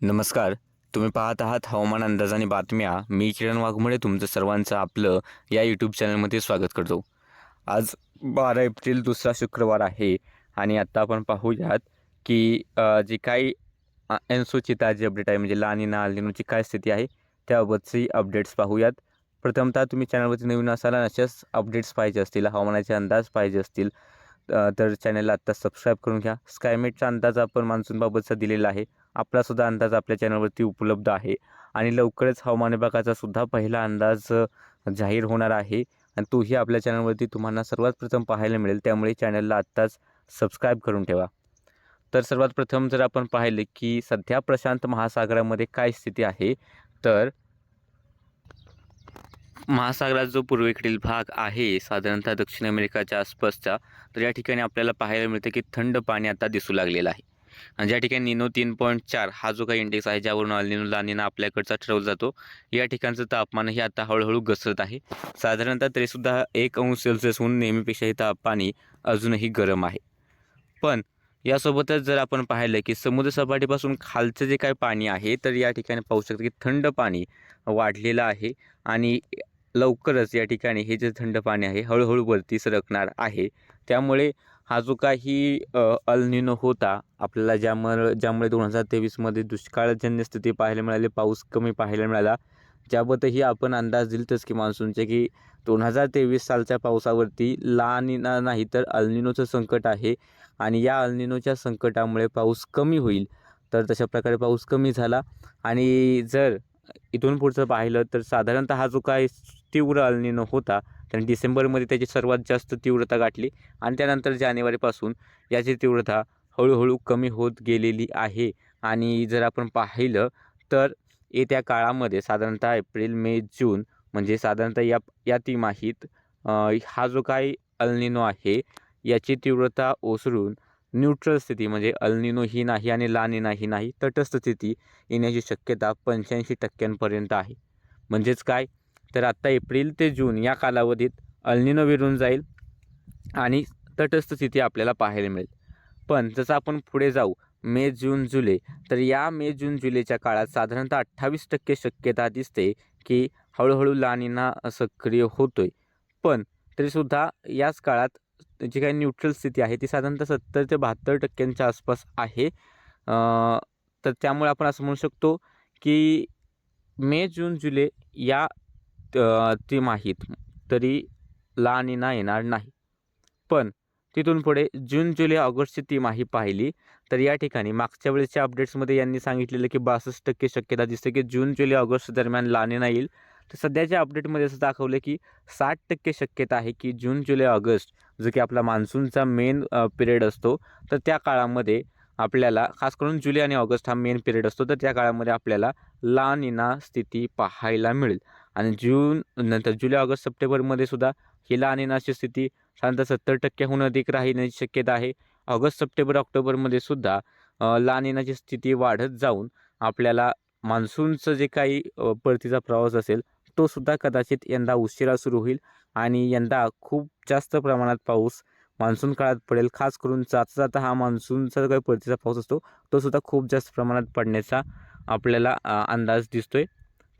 नमस्कार. तुम्ही पाहत आहात हवामान अंदाज आणि बातम्या. मी किरण वाघमोडे तुमचं सर्वांचं आपलं या यूट्यूब चॅनलमध्ये स्वागत करतो. आज बारा एप्रिल दुसरा शुक्रवार आहे आणि आत्ता आपण पाहूयात की जे जी काही एनसोची ताजी अपडेट आहे म्हणजे लानिना अल्निनोची काय स्थिती आहे त्याबाबतची अपडेट्स पाहूयात. प्रथमतः तुम्ही चॅनलवरती नवीन असाल आणि अशाच अपडेट्स पाहिजे असतील हवामानाचे अंदाज पाहिजे असतील तर चॅनलला आत्ता सबस्क्राईब करून घ्या. स्कायमेटचा अंदाज आपण मान्सूनबाबतचा दिलेला आहे. आपलासुद्धा अंदाज आपल्या चॅनलवरती उपलब्ध आहे. आणि लवकरच हवामान विभागाचा सुद्धा पहिला अंदाज जाहीर होणार आहे. आणि तोही आपल्या चॅनलवरती तुम्हाला सर्वात प्रथम पाहायला मिळेल. त्यामुळे चॅनलला आत्ताच सबस्क्राईब करून ठेवा. तर सर्वात प्रथम जर आपण पाहिले की सध्या प्रशांत महासागरामध्ये काय स्थिती आहे तर महासागरात जो पूर्वेकडील भाग आहे साधारणतः दक्षिण अमेरिकाच्या आसपासचा तर या ठिकाणी आपल्याला पाहायला मिळतं की थंड पाणी आता दिसू लागलेलं आहे. आणि ज्या ठिकाणी निनो तीन पॉईंट चार हा जो काही इंडेक्स आहे ज्यावरून अल्निनो लानिना आपल्याकडचा ठरवला जातो या ठिकाणचं तापमानही आता हळूहळू घसरत आहे. साधारणतः तरीसुद्धा एक अंश सेल्सिअसहून नेहमीपेक्षाही तापमानी अजूनही गरम आहे. पण यासोबतच जर आपण पाहिलं की समुद्रसपाटीपासून खालचं जे काही पाणी आहे तर या ठिकाणी पाहू शकतो की थंड पाणी वाढलेलं आहे. आणि लवकरच या ठिकाणी हे जे थंड पाणी आहे हळूहळू वरती सरकणार आहे. त्यामुळे हा जो काही अल्निनो होता आपल्याला ज्यामुळे ज्यामुळे दोन हजार तेवीसमध्ये दुष्काळजन्य स्थिती पाहायला मिळाली पाऊस कमी पाहायला मिळाला ज्याबद्दलही आपण अंदाज दिलतच की मान्सूनचे की दोन हजार तेवीस सालच्या पावसावरती लानिना नाही तर अल्निनोचं संकट आहे आणि या अल्निनोच्या संकटामुळे पाऊस कमी होईल. तर तशा प्रकारे पाऊस कमी झाला आणि जर इथून पुढचं पाहिलं तर साधारणतः हा जो काय तीव्र अल्निनो होता. त्याने डिसेंबरमध्ये त्याची सर्वात जास्त तीव्रता गाठली आणि त्यानंतर जानेवारीपासून याची तीव्रता हळूहळू कमी होत गेलेली आहे. आणि जर आपण पाहिलं तर येत्या काळामध्ये साधारणतः एप्रिल मे जून म्हणजे साधारणतः या या तिमाहीत हा जो काही अल्निनो आहे याची तीव्रता ओसरून न्यूट्रल स्थिती म्हणजे अल्निनोही नाही आणि लानिनाही नाही तटस्थ स्थिती येण्याची शक्यता पंच्याऐंशी टक्क्यांपर्यंत आहे. म्हणजेच काय? तर आत्ता एप्रिल ते जून या कालावधीत अल्निनो विरून जाईल आणि तटस्थ स्थिती आपल्याला पाहायला मिळेल. पण जसं आपण पुढे जाऊ मे जून जुलै तर या मे जून जुलैच्या काळात साधारणतः अठ्ठावीस टक्के शक्यता दिसते की हळूहळू लानिना सक्रिय होतोय. पण तरीसुद्धा याच काळात जी काही न्यूट्रल स्थिती आहे ती साधारणतः सत्तर ते बहात्तर टक्क्यांच्या आसपास आहे. तर त्यामुळे आपण असं म्हणू शकतो की मे जून जुलै या ती तिमाहीत तरी लानिना येणार नाही. पण तिथून पुढे जून जुलै ऑगस्टची तिमाही पाहिली. तर या ठिकाणी मागच्या वेळेसच्या अपडेट्समध्ये यांनी सांगितलेलं की बासष्ट टक्के शक्यता दिसते की जून जुलै ऑगस्ट दरम्यान लानिना येईल. तर सध्याच्या अपडेटमध्ये असं दाखवलं की साठ टक्के शक्यता आहे की जून जुलै ऑगस्ट जो की आपला मान्सूनचा मेन पिरियड असतो तर त्या काळामध्ये आपल्याला खास करून जुलै आणि ऑगस्ट हा मेन पिरियड असतो तर त्या काळामध्ये आपल्याला लानिना स्थिती पाहायला मिळेल. आणि जून नंतर जुलै ऑगस्ट सप्टेंबरमध्ये सुद्धा ही लानिनाची स्थिती साधारणतः सत्तर टक्क्याहून अधिक राहण्याची शक्यता आहे. ऑगस्ट सप्टेंबर ऑक्टोबरमध्ये सुद्धा लानिनाची स्थिती वाढत जाऊन आपल्याला मान्सूनचं जे काही परतीचा प्रवास असेल तो सुद्धा कदाचित यंदा उशिरा सुरू होईल आणि यंदा खूप जास्त प्रमाणात पाऊस मान्सून काळात पडेल. खास करून जाता जाता हा मान्सूनचा जो काही परतीचा पाऊस असतो तो सुद्धा खूप जास्त प्रमाणात पडण्याचा आपल्याला अंदाज अंदाज दिसतोय.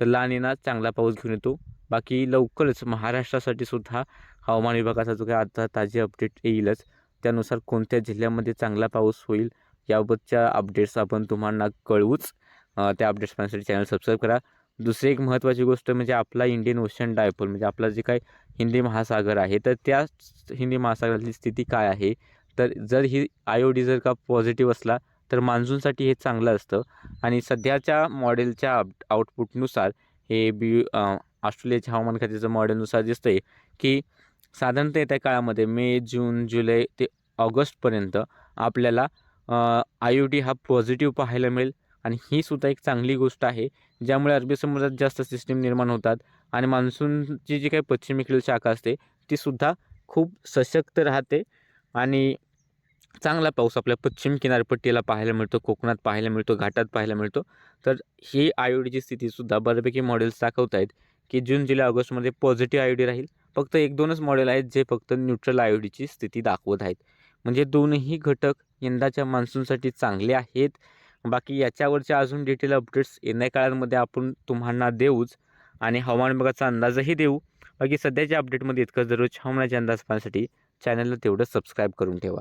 तर लानिना चांगला पाऊस घेऊन येतो. बाकी लवकरच महाराष्ट्रासाठी सुद्धा हवामान विभागाचा जो काही आता ताजे अपडेट येईलच. त्यानुसार कोणत्या जिल्ह्यामध्ये चांगला पाऊस होईल याबाबतच्या अपडेट्स आपण तुम्हाला कळवूच त्या अपडेट्स पाहण्यासाठी चॅनल सबस्क्राईब करा. दुसरी एक महत्त्वाची गोष्ट म्हणजे आपला इंडियन ओशन डायपोल म्हणजे आपला जे काही हिंदी महासागर आहे तर त्या हिंदी महासागरातली स्थिती काय आहे? तर जर ही आय ओ डी जर का पॉझिटिव्ह असला तर मान्सूनसाठी हे चांगलं असतं. आणि सध्याच्या मॉडेलच्या आउटपुटनुसार हे बी ऑस्ट्रेलियाच्या हवामान खात्याचं मॉडेलनुसार दिसतंय की साधारणतः येत्या काळामध्ये मे जून जुलै ते ऑगस्टपर्यंत आपल्याला आय ओ डी हा पॉझिटिव्ह पाहायला मिळेल. आणि ही सुद्धा एक चांगली गोष्ट आहे ज्यामुळे अरबी समुद्रात जास्त सिस्टीम निर्माण होतात आणि मान्सूनची जी काही पश्चिमेकडील शाखा असते ती सुद्धा खूप सशक्त राहते. आणि चांगला पाऊस आपल्या पश्चिम किनारपट्टीला पाहायला मिळतो कोकणात पाहायला मिळतो घाटात पाहायला मिळतो. तर ही आयोडीची स्थितीसुद्धा बऱ्यापैकी मॉडेल्स दाखवत आहेत की जून जुलै ऑगस्टमध्ये पॉझिटिव्ह आय राहील. फक्त एक दोनच मॉडेल आहेत जे फक्त न्यूट्रल आय स्थिती दाखवत आहेत. म्हणजे दोनही घटक यंदाच्या मान्सूनसाठी चांगले आहेत. बाकी याच्यावरच्या अजून डिटेल अपडेट्स येणाऱ्या काळांमध्ये आपण तुम्हाला देऊच आणि हवामान विभागाचा अंदाजही देऊ. बाकी सध्याच्या अपडेटमध्ये इतकं दररोज हवामानाचे अंदाज पाहण्यासाठी चॅनलला तेवढं सबस्क्राईब करून ठेवा.